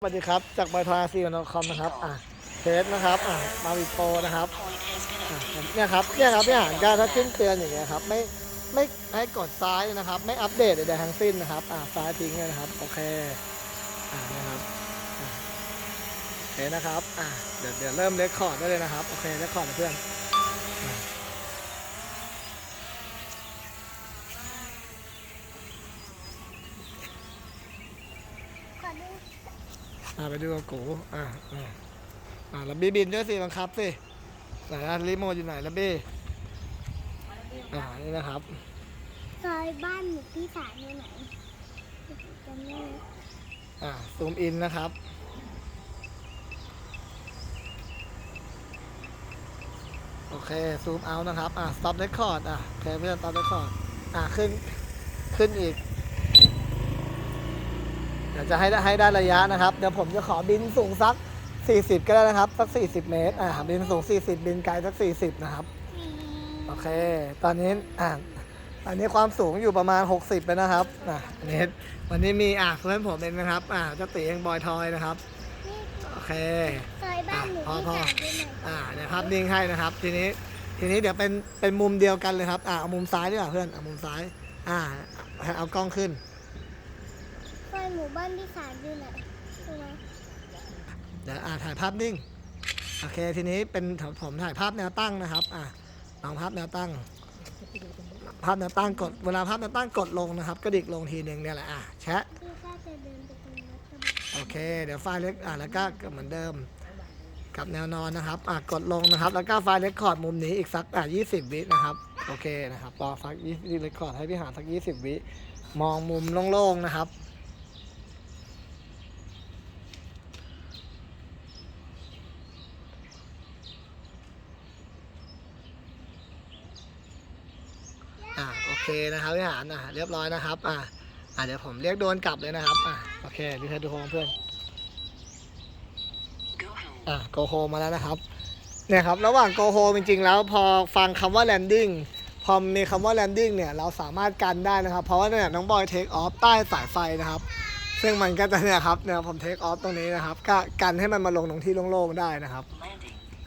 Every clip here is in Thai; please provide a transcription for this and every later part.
สวัสดีครับ จากบอยทาซีนคอมนะครับ อะเทสนะครับอะมาวิโปนะครับอะเนี่ยครับเนี่ยครับเนี่ยการถ้าขึ้นเตือนอย่างเงี้ยครับ ไม่ไม่ให้กดซ้ายนะครับ ไม่อัปเดตใดๆทั้งสิ้นนะครับ อะซ้ายทิ้งเลยนะครับ โอเค อะนะครับอะโอเคนะครับ อะเดี๋ยวเดี๋ยวเริ่มเรคคอร์ดได้เลยนะครับ โอเคเรคคอร์ดเพื่อนอะ อะไปดูกับกูอะอะอะแล้วบีบินด้วยสิบังคับสิไหนอะรีโมทอยู่ไหนแล้วบีอ่านี่นะครับ ซอยบ้านหนูพี่สาวอยู่ไหนจำไม่ได้อ่าซูมอินนะครับ โอเคซูมเอานะครับ อ่า stop record อะโอเคเพื่อน stop record อ่าขึ้นขึ้นอีกเดี๋ยวจะให้ได้ให้ได้ระยะนะครับ เดี๋ยวผมจะขอบินสูงสัก 40 ก็ได้นะครับ สัก 40 เมตร อ่า บินสูง 40 บินไกลสัก 40 นะครับ โอเค ตอนนี้ อ่าตอนนี้ความสูงอยู่ประมาณ 60แล้วนะครับ อะอันนี้วันนี้มีอะเพื่อนผมเองนะครับ อ่าเจ้าตีเองบอยทอยนะครับ โอเคซอยบ้านหนูพอพี่พอสาวอยู่ไหนอ่าเดี๋ยวภาพนิ่งให้นะครับ ทีนี้ ทีนี้เดี๋ยวเป็น เป็นมุมเดียวกันเลยครับ อ่าเอามุมซ้ายดีกว่าเพื่อน เอามุมซ้าย อ่า เอากล้องขึ้น ซอยหมู่บ้านพี่สาวอยู่ไหนใช่ไหมเดี๋ยวอ่าถ่ายภาพนิ่ง โอเค ทีนี้เป็นผมผมถ่ายภาพแนวตั้งนะครับ อ่าลองภาพแนวตั้ง ภาพแนวตั้งกด เวลาภาพแนวตั้งกดลงนะครับกระดิกลงทีหนึ่งเนี่ยแหละ อะแชะ พี่ก็จะเดินไปตรงวัดกระบะโอเค เดี๋ยวไฟล์เล็ก อะแล้วก็เหมือนเดิม กับแนวนอนนะครับ อะกดลงนะครับ แล้วก็ไฟล์เรคคอร์ดมุมนี้อีกสัก อะ20วินะครับ โอเคนะครับรอสัก20เรคคอร์ดให้พี่หาสัก20วิ มองมุมโล่งๆนะครับ อะโอ เคนะครับพี่หานอะเรียบร้อยนะครับอะอะเดี๋ยวผมเรียกโดนกลับเลยนะครับอะโอเครีเทิร์นดูโฮมเพื่อนอะโกโฮมาแล้วนะครับเนี่ยครับระหว่างโกโฮจริงๆแล้วพอฟังคำว่าแลนดิ้งพอมีคำว่าแลนดิ้งเนี่ยเราสามารถกันได้นะครับ เพราะว่าเนี่ยน้องบอยเทคออฟใต้สายไฟนะครับ ซึ่งมันก็จะเนี่ยครับเนี่ยผมเทคออฟตรงนี้นะครับก็กันให้มันมาลงตรงที่โล่งๆได้นะครับ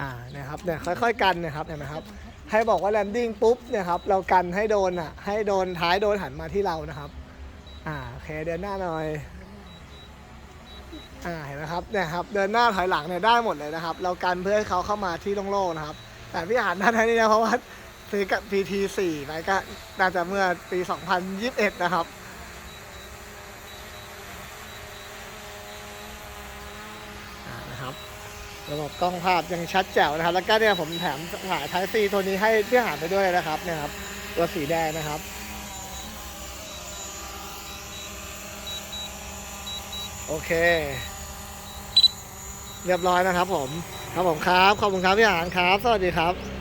อ่าเนี่ยครับเนี่ยค่อยๆกันนะครับเห็นไหมครับ ให้บอกว่าแลนดิ้งปุ๊บเนี่ยครับเรากันให้โดนอะให้โดนท้ายโดนหันมาที่เรานะครับอ่าโอเคเดินหน้าหน่อยอ่าเห็นไหมครับเนี่ยครับเดินหน้าถอยหลังเนี่ยได้หมดเลยนะครับ เรากันเพื่อให้เขาเข้ามาที่โล่งๆนะครับ แต่พี่หันหนด้านนี้นะเพราะว่าซื้อกับ PT 4 ไปก็น่าจะเมื่อปี 2021 นะครับ อ่านะครับ ระบบกล้องภาพยังชัดแจ๋วนะครับ แล้วก็เนี่ยผมแถมถ่ายท้ายซีตัวนี้ให้พี่หานไปด้วยนะครับเนี่ยครับ ตัวสีแดงนะครับโอเค เรียบร้อยนะครับผม ครับผมครับ ขอบคุณครับพี่หานครับ สวัสดีครับ